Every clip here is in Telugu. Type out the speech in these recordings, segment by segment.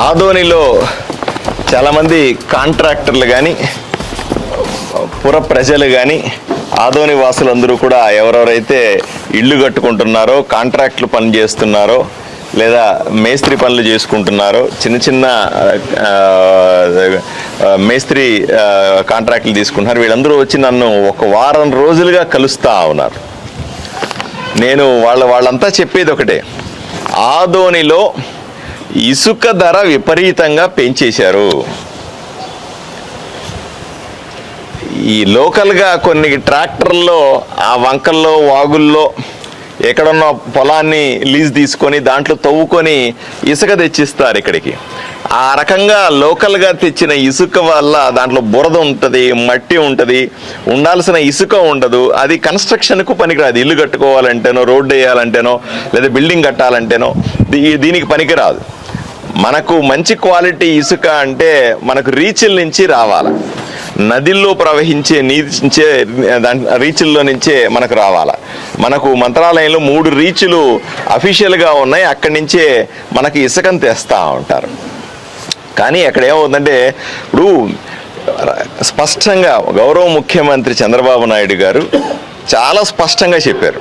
ఆదోనిలో చాలామంది కాంట్రాక్టర్లు కానీ పుర ప్రజలు కానీ ఆదోని వాసులందరూ కూడా ఎవరెవరైతే ఇళ్ళు కట్టుకుంటున్నారో కాంట్రాక్ట్లు పని చేస్తున్నారో లేదా మేస్త్రి పనులు చేసుకుంటున్నారో చిన్న చిన్న మేస్త్రి కాంట్రాక్ట్లు తీసుకుంటున్నారు వీళ్ళందరూ వచ్చి నన్ను ఒక వారం రోజులుగా కలుస్తా ఉన్నారు. నేను వాళ్ళ వాళ్ళంతా చెప్పేది ఒకటే ఆదోనిలో ఇసుక ధర విపరీతంగా పెంచేశారు. ఈ లోకల్గా కొన్ని ట్రాక్టర్లో ఆ వంకల్లో వాగుల్లో ఎక్కడున్న పొలాన్ని లీజ్ తీసుకొని దాంట్లో తవ్వుకొని ఇసుక తెచ్చిస్తారు ఇక్కడికి. ఆ రకంగా లోకల్గా తెచ్చిన ఇసుక వల్ల దాంట్లో బురద ఉంటుంది మట్టి ఉంటుంది ఉండాల్సిన ఇసుక ఉండదు. అది కన్స్ట్రక్షన్కు పనికిరాదు. ఇల్లు కట్టుకోవాలంటేనో రోడ్డు వేయాలంటేనో లేదా బిల్డింగ్ కట్టాలంటేనో దీ- దీనికి పనికిరాదు. మనకు మంచి క్వాలిటీ ఇసుక అంటే మనకు రీచిల్ నుంచి రావాలి. నదిల్లో ప్రవహించే నీచే నుంచే దాని రీచుల్లో నుంచే మనకు రావాలి. మనకు మంత్రాలయంలో మూడు రీచులు అఫీషియల్గా ఉన్నాయి. అక్కడి నుంచే మనకి ఇసుకను తెస్తూ ఉంటారు. కానీ అక్కడ ఏమవుతుందంటే ఇప్పుడు స్పష్టంగా గౌరవ ముఖ్యమంత్రి చంద్రబాబు నాయుడు గారు చాలా స్పష్టంగా చెప్పారు.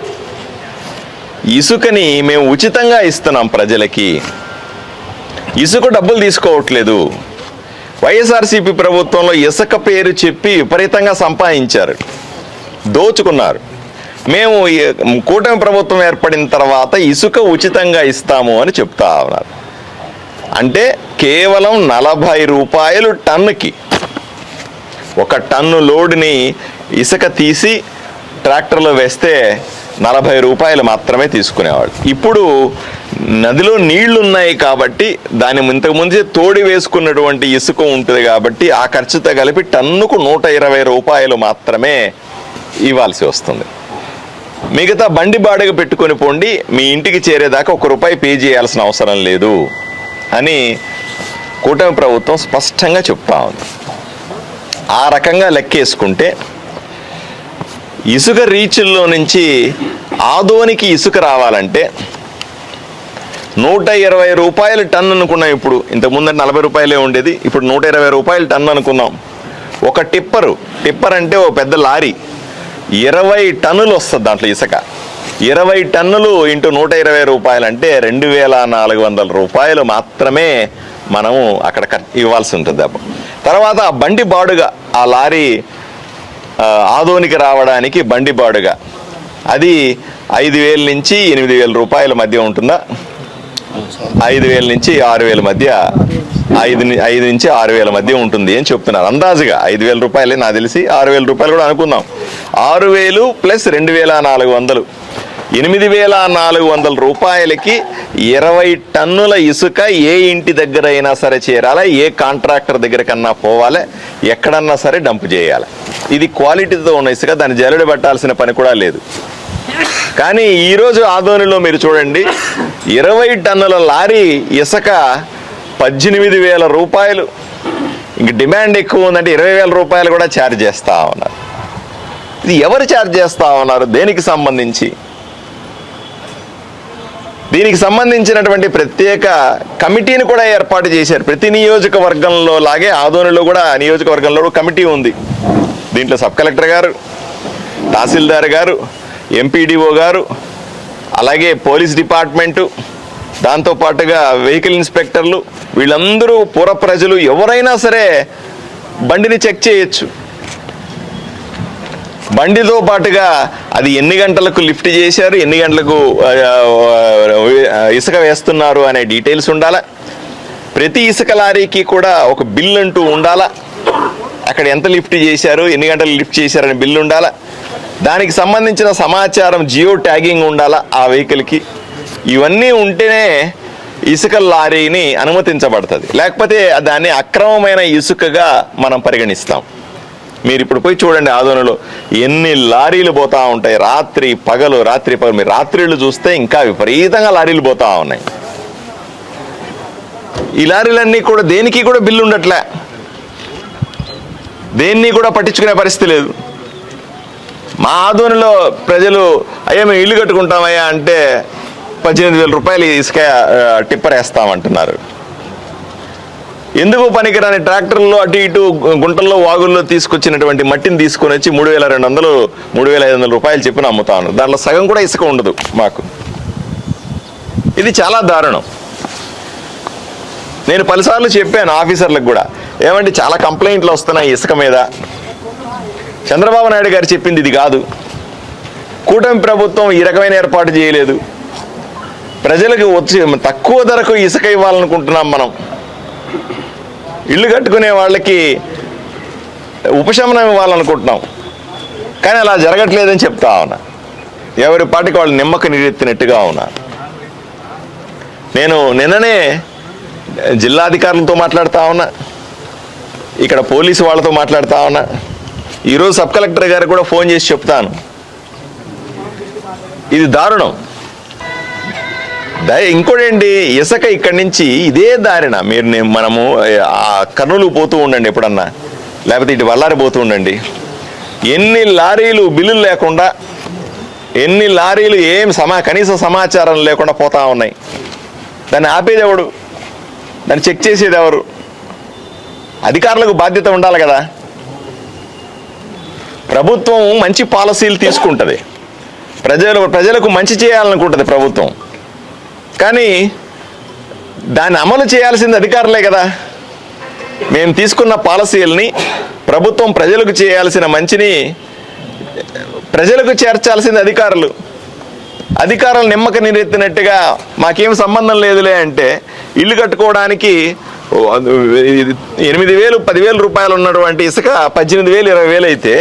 ఇసుకని మేము ఉచితంగా ఇస్తున్నాం ప్రజలకి. ఇసుక డబ్బులు తీసుకోవట్లేదు. వైఎస్ఆర్సీపీ ప్రభుత్వంలో ఇసుక పేరు చెప్పి విపరీతంగా సంపాదించారు. దోచుకున్నారు. మేము కూటమి ప్రభుత్వం ఏర్పడిన తర్వాత ఇసుక ఉచితంగా ఇస్తాము అని చెప్తా ఉన్నారు. అంటే కేవలం నలభై రూపాయలు టన్నుకి. ఒక టన్ను లోడ్ని ఇసుక తీసి ట్రాక్టర్లో వేస్తే నలభై రూపాయలు మాత్రమే తీసుకునేవాళ్ళు. ఇప్పుడు నదిలో నీళ్ళు ఉన్నాయి కాబట్టి దాని ఇంతకు ముందే తోడి వేసుకున్నటువంటి ఇసుక ఉంటుంది కాబట్టి ఆ ఖర్చుతో కలిపి టన్నుకు నూట ఇరవై రూపాయలు మాత్రమే ఇవ్వాల్సి వస్తుంది. మిగతా బండి బాడగ పెట్టుకొని పోండి మీ ఇంటికి చేరేదాకా ఒక రూపాయి పే చేయాల్సిన అవసరం లేదు అని కూటమి ప్రభుత్వం స్పష్టంగా చెప్తా ఉంది. ఆ రకంగా లెక్కేసుకుంటే ఇసుక రీచుల్లో నుంచి ఆదోనికి ఇసుక రావాలంటే నూట ఇరవై రూపాయలు టన్ అనుకున్నాం ఇప్పుడు. ఇంతకుముందు నలభై రూపాయలే ఉండేది ఇప్పుడు నూట ఇరవై రూపాయలు టన్ అనుకున్నాం. ఒక టిప్పరు టిప్పర్ అంటే ఓ పెద్ద లారీ. ఇరవై టన్నులు వస్తుంది దాంట్లో ఇసుక. ఇరవై టన్నులు ఇంటూ నూట ఇరవై రూపాయలు అంటే రెండు వేల నాలుగు వందల రూపాయలు మాత్రమే మనము అక్కడ ఇవ్వాల్సి ఉంటుంది అప్పుడు తర్వాత ఆ బండి బాడుగా ఆ లారీ ఆ, ఆదోనికి రావడానికి బండి బాడుగా. అది ఐదు వేల నుంచి ఎనిమిది వేల రూపాయల మధ్య ఉంటుందా? ఐదు వేల నుంచి ఆరు వేల మధ్య ఐదు ఐదు నుంచి ఆరు వేల మధ్య ఉంటుంది అని చెప్తున్నారు. అందాజుగా ఐదు వేల రూపాయలే నాకు తెలిసి ఆరు వేల రూపాయలు కూడా అనుకుందాం. ఆరు వేలు ప్లస్ రెండు వేల నాలుగు వందలు. ఎనిమిది వేల నాలుగు వందల రూపాయలకి ఇరవై టన్నుల ఇసుక ఏ ఇంటి దగ్గర అయినా సరే చేరాలా ఏ కాంట్రాక్టర్ దగ్గర కన్నా పోవాలి ఎక్కడన్నా సరే డంప్ చేయాలి. ఇది క్వాలిటీతో ఉన్న ఇసుక దాన్ని జల్లెడ పట్టాల్సిన పని కూడా లేదు. కానీ ఈరోజు ఆదోనిలో మీరు చూడండి ఇరవై టన్నుల లారీ ఇసుక పద్దెనిమిది వేల రూపాయలు. ఇంక డిమాండ్ ఎక్కువ ఉందంటే ఇరవై వేల రూపాయలు కూడా ఛార్జ్ చేస్తా ఉన్నారు. ఇది ఎవరు ఛార్జ్ చేస్తా ఉన్నారు? దేనికి సంబంధించి? దీనికి సంబంధించినటువంటి ప్రత్యేక కమిటీని కూడా ఏర్పాటు చేశారు. ప్రతి నియోజకవర్గంలో లాగే ఆదోనిలో కూడా నియోజకవర్గంలో కమిటీ ఉంది. దీంట్లో సబ్ కలెక్టర్ గారు తహసీల్దార్ గారు ఎంపీడీఓ గారు అలాగే పోలీస్ డిపార్ట్మెంటు దాంతోపాటుగా వెహికల్ ఇన్స్పెక్టర్లు వీళ్ళందరూ పుర ప్రజలు ఎవరైనా సరే బండిని చెక్ చేయొచ్చు. బండితో పాటుగా అది ఎన్ని గంటలకు లిఫ్ట్ చేశారు ఎన్ని గంటలకు ఇసుక వేస్తున్నారు అనే డీటెయిల్స్ ఉండాలా? ప్రతి ఇసుక లారీకి కూడా ఒక బిల్ అంటూ ఉండాలా? అక్కడ ఎంత లిఫ్ట్ చేశారు ఎన్ని గంటలు లిఫ్ట్ చేశారని బిల్లు ఉండాలా? దానికి సంబంధించిన సమాచారం జియో ట్యాగింగ్ ఉండాలా ఆ వెహికల్కి? ఇవన్నీ ఉంటేనే ఇసుక లారీని అనుమతించబడుతుంది. లేకపోతే దాన్ని అక్రమమైన ఇసుకగా మనం పరిగణిస్తాం. మీరు ఇప్పుడు పోయి చూడండి ఆదోనలో ఎన్ని లారీలు పోతూ ఉంటాయి. రాత్రి పగలు రాత్రి పగలు. మీరు రాత్రిళ్ళు చూస్తే ఇంకా విపరీతంగా లారీలు పోతూ ఉన్నాయి. ఈ లారీలన్నీ కూడా దేనికి కూడా బిల్లు ఉండట్లే దేన్ని కూడా పట్టించుకునే పరిస్థితి లేదు. మా ఆధ్వర్యంలో ప్రజలు అయ్యా మేము ఇల్లు కట్టుకుంటామయ్యా అంటే పద్దెనిమిది వేల రూపాయలు ఇసుక టిప్పర్ వేస్తామంటున్నారు. ఎందుకు పనికిరాని ట్రాక్టర్లో అటు ఇటు గుంటల్లో వాగుల్లో తీసుకొచ్చినటువంటి మట్టిని తీసుకొని వచ్చి మూడు వేల రెండు వందలు మూడు వేల ఐదు వందల రూపాయలు చెప్పిన అమ్ముతాను ఉన్నారు. దాంట్లో సగం కూడా ఇసుక ఉండదు మాకు. ఇది చాలా దారుణం. నేను పలుసార్లు చెప్పాను ఆఫీసర్లకు కూడా ఏమంటే చాలా కంప్లైంట్లు వస్తున్నాయి ఇసుక మీద. చంద్రబాబు నాయుడు గారు చెప్పింది ఇది కాదు. కూటమి ప్రభుత్వం ఈ రకమైన ఏర్పాటు చేయలేదు. ప్రజలకు వచ్చి తక్కువ ధరకు ఇసుక ఇవ్వాలనుకుంటున్నాం మనం. ఇల్లు కట్టుకునే వాళ్ళకి ఉపశమనం ఇవ్వాలనుకుంటున్నాం. కానీ అలా జరగట్లేదని చెప్తా ఉన్నా. ఎవరి పాటికి వాళ్ళు నిమ్మక నీరెత్తినట్టుగా ఉన్నా. నేను నిన్ననే జిల్లా అధికారులతో మాట్లాడుతా ఉన్నా. ఇక్కడ పోలీసు వాళ్ళతో మాట్లాడుతూ ఉన్నా. ఈరోజు సబ్ కలెక్టర్ గారు కూడా ఫోన్ చేసి చెప్తాను. ఇది దారుణం. దయ ఇసుక ఇక్కడి నుంచి ఇదే దారిన. మీరు మనము ఆ కర్నూలు పోతూ ఉండండి ఎప్పుడన్నా. లేకపోతే ఇటు వల్లారి పోతూ ఉండండి. ఎన్ని లారీలు బిల్లులు లేకుండా ఎన్ని లారీలు ఏం సమా కనీస సమాచారం లేకుండా పోతా ఉన్నాయి. దాన్ని ఆపేది ఎవడు? దాన్ని చెక్ చేసేది ఎవరు? అధికారులకు బాధ్యత ఉండాలి కదా. ప్రభుత్వం మంచి పాలసీలు తీసుకుంటుంది. ప్రజలు ప్రజలకు మంచి చేయాలనుకుంటుంది ప్రభుత్వం. కానీ దాన్ని అమలు చేయాల్సింది అధికారులే కదా. మేము తీసుకున్న పాలసీలని ప్రభుత్వం ప్రజలకు చేయాల్సిన మంచిని ప్రజలకు చేర్చాల్సింది అధికారులు. అధికారులు నిమ్మక నీరెత్తినట్టుగా మాకేం సంబంధం లేదులే అంటే ఇల్లు కట్టుకోవడానికి ఎనిమిది వేలు పదివేల రూపాయలు ఉన్నటువంటి ఇసుక పద్దెనిమిది వేలు ఇరవై వేలు అయితే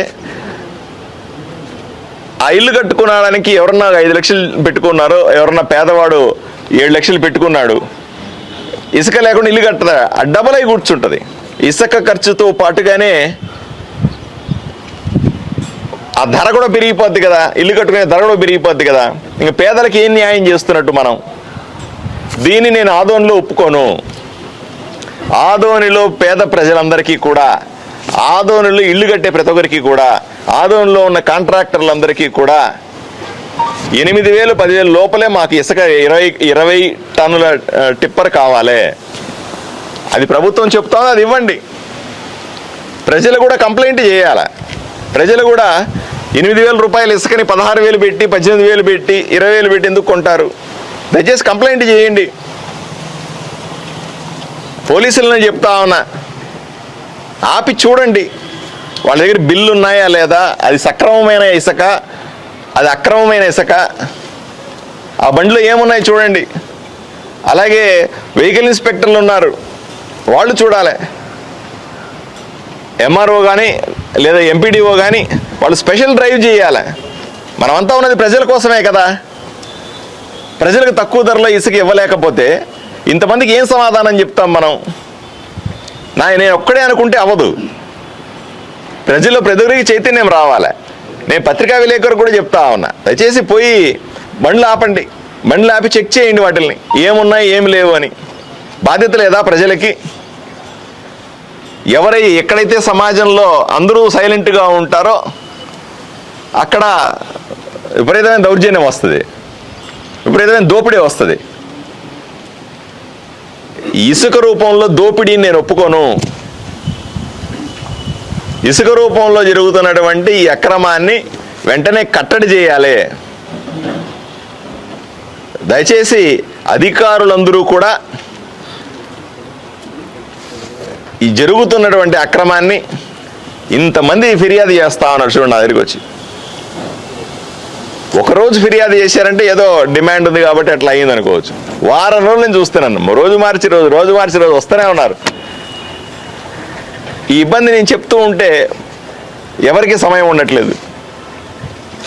ఆ ఇల్లు కట్టుకోవడానికి ఎవరన్నా ఐదు లక్షలు పెట్టుకున్నారో ఎవరన్నా పేదవాడు ఏడు లక్షలు పెట్టుకున్నాడు ఇసుక లేకుండా ఇల్లు కట్టదా ఆ డబల్ అయి కూర్చుంటుంది. ఇసుక ఖర్చుతో పాటుగానే ఆ ధర కూడా పెరిగిపోద్ది కదా. ఇల్లు కట్టుకునే ధర కూడా పెరిగిపోద్ది కదా. ఇంకా పేదలకు ఏం న్యాయం చేస్తున్నట్టు మనం? దీన్ని నేను ఆదోనిలో ఒప్పుకోను. ఆదోనిలో పేద ప్రజలందరికీ కూడా ఆదోనిలో ఇల్లు కట్టే ప్రతి ఒక్కరికి కూడా ఆదోనిలో ఉన్న కాంట్రాక్టర్లందరికీ కూడా ఎనిమిది వేలు పదివేలు లోపలే మాకు ఇసుక ఇరవై ఇరవై టన్నుల టిప్పర్ కావాలి. అది ప్రభుత్వం చెప్తా అది ఇవ్వండి. ప్రజలు కూడా కంప్లైంట్ చేయాలి? ప్రజలు కూడా ఎనిమిది వేల రూపాయలు ఇసుకని పదహారు వేలు పెట్టి పద్దెనిమిది వేలు పెట్టి ఇరవై వేలు పెట్టి ఎందుకు కొంటారు? దయచేసి కంప్లైంట్ చేయండి. పోలీసులను చెప్తా ఉన్నా. ఆపి చూడండి. వాళ్ళ దగ్గర బిల్లు ఉన్నాయా లేదా? అది సక్రమమైన ఇసుక అది అక్రమమైన ఇసుక. ఆ బండిలో ఏమున్నాయి చూడండి. అలాగే వెహికల్ ఇన్స్పెక్టర్లు ఉన్నారు. వాళ్ళు చూడాలి. ఎంఆర్ఓ కానీ లేదా ఎంపీడీఓ కానీ వాళ్ళు స్పెషల్ డ్రైవ్ చేయాలి. మనమంతా ఉన్నది ప్రజల కోసమే కదా. ప్రజలకు తక్కువ ధరలో ఇసుక ఇవ్వలేకపోతే ఇంతమందికి ఏం సమాధానం చెప్తాం మనం? నా నేను ఒక్కడే అనుకుంటే అవ్వదు. ప్రజల్లో ప్రజలకి చైతన్యం రావాలి. నేను పత్రికా విలేకరు కూడా చెప్తా ఉన్నా. దయచేసి పోయి బండ్లు ఆపండి. బండ్లు ఆపి చెక్ చేయండి వాటిల్ని. ఏమున్నాయి ఏమి లేవు అని. బాధ్యత లేదా ప్రజలకి? ఎవరై ఎక్కడైతే సమాజంలో అందరూ సైలెంట్గా ఉంటారో అక్కడ విపరీతమైన దౌర్జన్యం వస్తుంది. విపరీతమైన దోపిడీ వస్తుంది. ఇసుక రూపంలో దోపిడీని నేను ఒప్పుకోను. ఇసుక రూపంలో జరుగుతున్నటువంటి ఈ అక్రమాన్ని వెంటనే కట్టడి చేయాలి. దయచేసి అధికారులందరూ కూడా ఈ జరుగుతున్నటువంటి అక్రమాన్ని ఇంతమంది ఫిర్యాదు చేస్తా ఉన్నారు చూడండి నా దగ్గరికి వచ్చి. ఒకరోజు ఫిర్యాదు చేశారంటే ఏదో డిమాండ్ ఉంది కాబట్టి అట్లా అయ్యింది అనుకోవచ్చు వారం రోజులు నేను చూస్తున్నాను రోజు మార్చి రోజు రోజు మార్చి రోజు వస్తూనే ఉన్నారు. ఈ ఇబ్బంది నేను చెప్తూ ఉంటే ఎవరికి సమయం ఉండట్లేదు.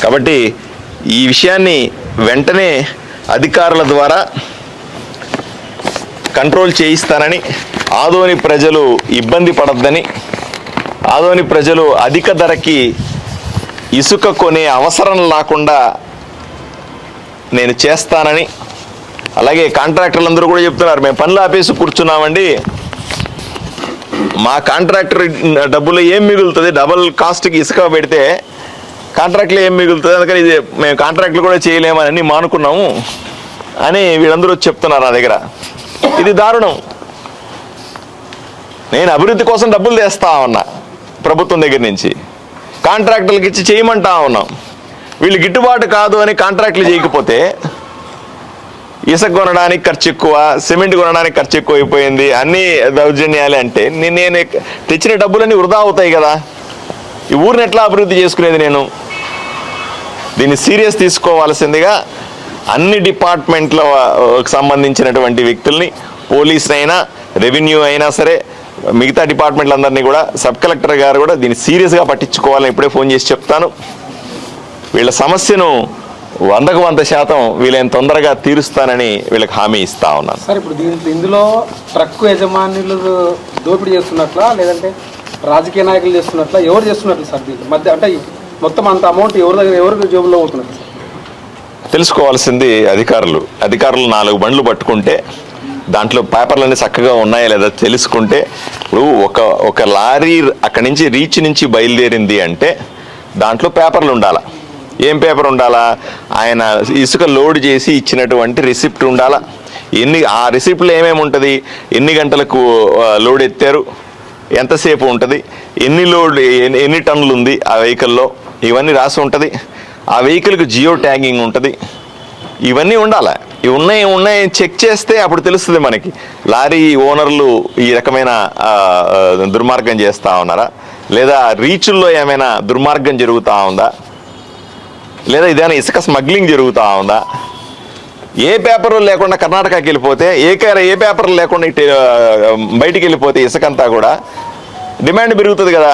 కాబట్టి ఈ విషయాన్ని వెంటనే అధికారుల ద్వారా కంట్రోల్ చేయిస్తానని ఆదోని ప్రజలు ఇబ్బంది పడద్దని ఆదోని ప్రజలు అధిక ధరకి ఇసుక కొనే అవసరం లేకుండా నేను చేస్తానని అలాగే కాంట్రాక్టర్లు అందరూ కూడా చెప్తున్నారు మేము పనులు ఆపేసి కూర్చున్నామండి. మా కాంట్రాక్టర్ డబ్బులు ఏం మిగులుతుంది? డబల్ కాస్ట్కి ఇసుక పెడితే కాంట్రాక్ట్లో ఏం మిగులుతుంది? అందుకని ఇది మేము కాంట్రాక్ట్లు కూడా చేయలేమని మానుకున్నాము అని వీళ్ళందరూ చెప్తున్నారు నా దగ్గర. ఇది దారుణం. నేను అభివృద్ధి కోసం డబ్బులు తెస్తా ఉన్నా ప్రభుత్వం దగ్గర నుంచి. కాంట్రాక్టర్లకు ఇచ్చి చేయమంటా ఉన్నాం. వీళ్ళు గిట్టుబాటు కాదు అని కాంట్రాక్ట్లు చేయకపోతే ఇసుక కొనడానికి ఖర్చు ఎక్కువ సిమెంట్ కొనడానికి ఖర్చు ఎక్కువ అయిపోయింది అన్ని దౌర్జన్యాలే అంటే. నేను తెచ్చిన డబ్బులన్నీ వృధా అవుతాయి కదా. ఈ ఊరిని ఎట్లా అభివృద్ధి చేసుకునేది నేను? దీన్ని సీరియస్ తీసుకోవాల్సిందిగా అన్ని డిపార్ట్మెంట్ల సంబంధించినటువంటి వ్యక్తుల్ని పోలీస్ అయినా రెవెన్యూ అయినా సరే మిగతా డిపార్ట్మెంట్లందరినీ కూడా సబ్ కలెక్టర్ గారు కూడా దీన్ని సీరియస్గా పట్టించుకోవాలని ఇప్పుడే ఫోన్ చేసి చెప్తాను. వీళ్ళ సమస్యను వందకు వంద శాతం వీళ్ళని తొందరగా తీరుస్తానని వీళ్ళకి హామీ ఇస్తా ఉన్నాను. సార్ ఇప్పుడు దీంట్లో ఇందులో ట్రక్ యజమానులు దోపిడీ చేస్తున్నట్లా లేదంటే రాజకీయ నాయకులు చేస్తున్నట్లా ఎవరు చేస్తున్నట్లు సార్ దీంట్లో? మధ్య అంటే మొత్తం అంత అమౌంట్ ఎవరి దగ్గర ఎవరి జోబులో సార్? తెలుసుకోవాల్సింది అధికారులు. అధికారులు నాలుగు బండ్లు పట్టుకుంటే దాంట్లో పేపర్లన్నీ చక్కగా ఉన్నాయా లేదా తెలుసుకుంటే ఇప్పుడు ఒక ఒక లారీ అక్కడి నుంచి రీచ్ నుంచి బయలుదేరింది అంటే దాంట్లో పేపర్లు ఉండాలా? ఏం పేపర్ ఉండాలా? ఆయన ఇసుక లోడ్ చేసి ఇచ్చినటువంటి రిసిప్ట్ ఉండాలా? ఎన్ని ఆ రిసిప్ట్లో ఏమేమి ఉంటుంది? ఎన్ని గంటలకు లోడ్ ఎత్తారు? ఎంతసేపు ఉంటుంది? ఎన్ని లోడ్ ఎన్ని ఎన్ని టన్నులు ఉంది ఆ వెహికల్లో? ఇవన్నీ రాసి ఉంటుంది. ఆ వెహికల్కి జియో ట్యాగింగ్ ఉంటుంది. ఇవన్నీ ఉండాలి? ఇవి ఉన్నాయి ఉన్నాయి చెక్ చేస్తే అప్పుడు తెలుస్తుంది మనకి. లారీ ఓనర్లు ఈ రకమైన దుర్మార్గం చేస్తూ ఉన్నారా? లేదా రీచుల్లో ఏమైనా దుర్మార్గం జరుగుతూ ఉందా? లేదా ఇదేమైనా ఇసుక స్మగ్లింగ్ జరుగుతూ ఉందా? ఏ పేపర్లు లేకుండా కర్ణాటకకి వెళ్ళిపోతే ఏ ఏ పేపర్ లేకుండా బయటికి వెళ్ళిపోతే ఇసుకంతా కూడా డిమాండ్ పెరుగుతుంది కదా?